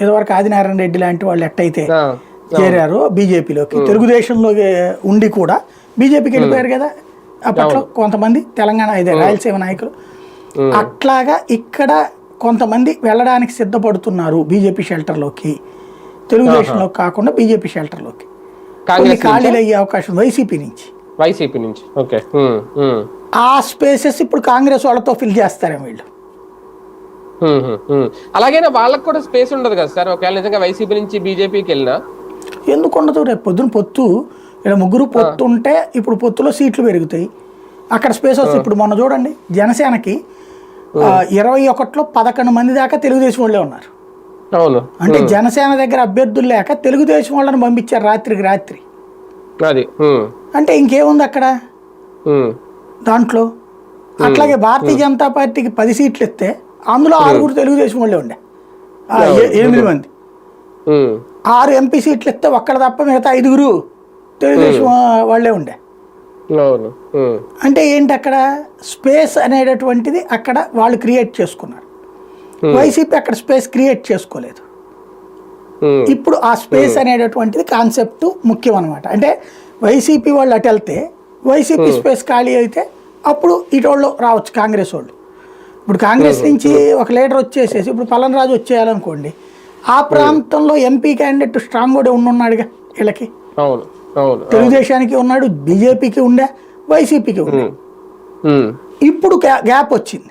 ఇదివరకు ఆదినారాయణ రెడ్డి లాంటి వాళ్ళు ఎట్టయితే చేరారు బీజేపీలోకి. తెలుగుదేశంలో ఉండి కూడా బీజేపీకి వెళ్ళిపోయారు కదా? అప్పట్లో కొంతమంది తెలంగాణ ఇదే రాయలసీమ నాయకులు. అట్లాగా ఇక్కడ కొంతమంది వెళ్ళడానికి సిద్ధపడుతున్నారు బీజేపీ షెల్టర్లోకి. తెలుగుదేశంలోకి కాకుండా బీజేపీ షెల్టర్లోకి. కొన్ని ఖాళీలు అయ్యే అవకాశం ఉంది వైసీపీ నుంచి. వైసీపీ నుంచి. ఓకే. ఆ స్పేసెస్ ఇప్పుడు కాంగ్రెస్ వాళ్ళతో ఫిల్ చేస్తారేమో వీళ్ళు. అలాగైనా వాళ్ళకి కూడా స్పేస్ ఉండదు కదా సార్? ఒకవేళ నిజంగా వైసీపీ నుంచి బీజేపీకి వెళ్ళినా? ఎందుకు ఉండదు రేపు పొద్దున పొత్తు. ఇలా ముగ్గురు పొత్తు ఉంటే ఇప్పుడు పొత్తులో సీట్లు పెరుగుతాయి. అక్కడ స్పేస్ వస్తుంది. ఇప్పుడు మొన్న చూడండి జనసేనకి ఇరవై ఒకటిలో పదకొండు మంది దాకా తెలుగుదేశం వాళ్ళే ఉన్నారు. అవును. అంటే జనసేన దగ్గర అభ్యర్థులు లేక తెలుగుదేశం వాళ్ళని పంపించారు రాత్రికి రాత్రి. అది అంటే ఇంకేముంది అక్కడ? దాంట్లో? అట్లాగే భారతీయ జనతా పార్టీకి పది సీట్లు ఇస్తే అందులో ఆరుగురు తెలుగుదేశం వాళ్ళే ఉండే. ఎనిమిది మంది. ఆరు ఎంపీ సీట్లు ఇస్తే ఒక్కడ తప్ప మిగతా ఐదుగురు తెలుగుదేశం వాళ్ళే ఉండే. అంటే ఏంటి అక్కడ? స్పేస్ అనేటటువంటిది అక్కడ వాళ్ళు క్రియేట్ చేసుకున్నారు. వైసీపీ అక్కడ స్పేస్ క్రియేట్ చేసుకోలేదు. ఇప్పుడు ఆ స్పేస్ అనేటటువంటిది కాన్సెప్ట్ ముఖ్యం అనమాట అంటే వైసీపీ వాళ్ళు అటు వెళ్తే వైసీపీ స్పేస్ ఖాళీ అయితే అప్పుడు ఇటు వాళ్ళు రావచ్చు కాంగ్రెస్ వాళ్ళు. ఇప్పుడు కాంగ్రెస్ నుంచి ఒక లీడర్ వచ్చేసేసి ఇప్పుడు పలన్ రాజు వచ్చేయాలనుకోండి ఆ ప్రాంతంలో ఎంపీ క్యాండిడేట్ స్ట్రాంగ్ కూడా ఉన్నాడుగా వీళ్ళకి. తెలుగుదేశానికి ఉన్నాడు బీజేపీకి ఉండే వైసీపీకి ఉండే. ఇప్పుడు గ్యా- గ్యాప్ వచ్చింది.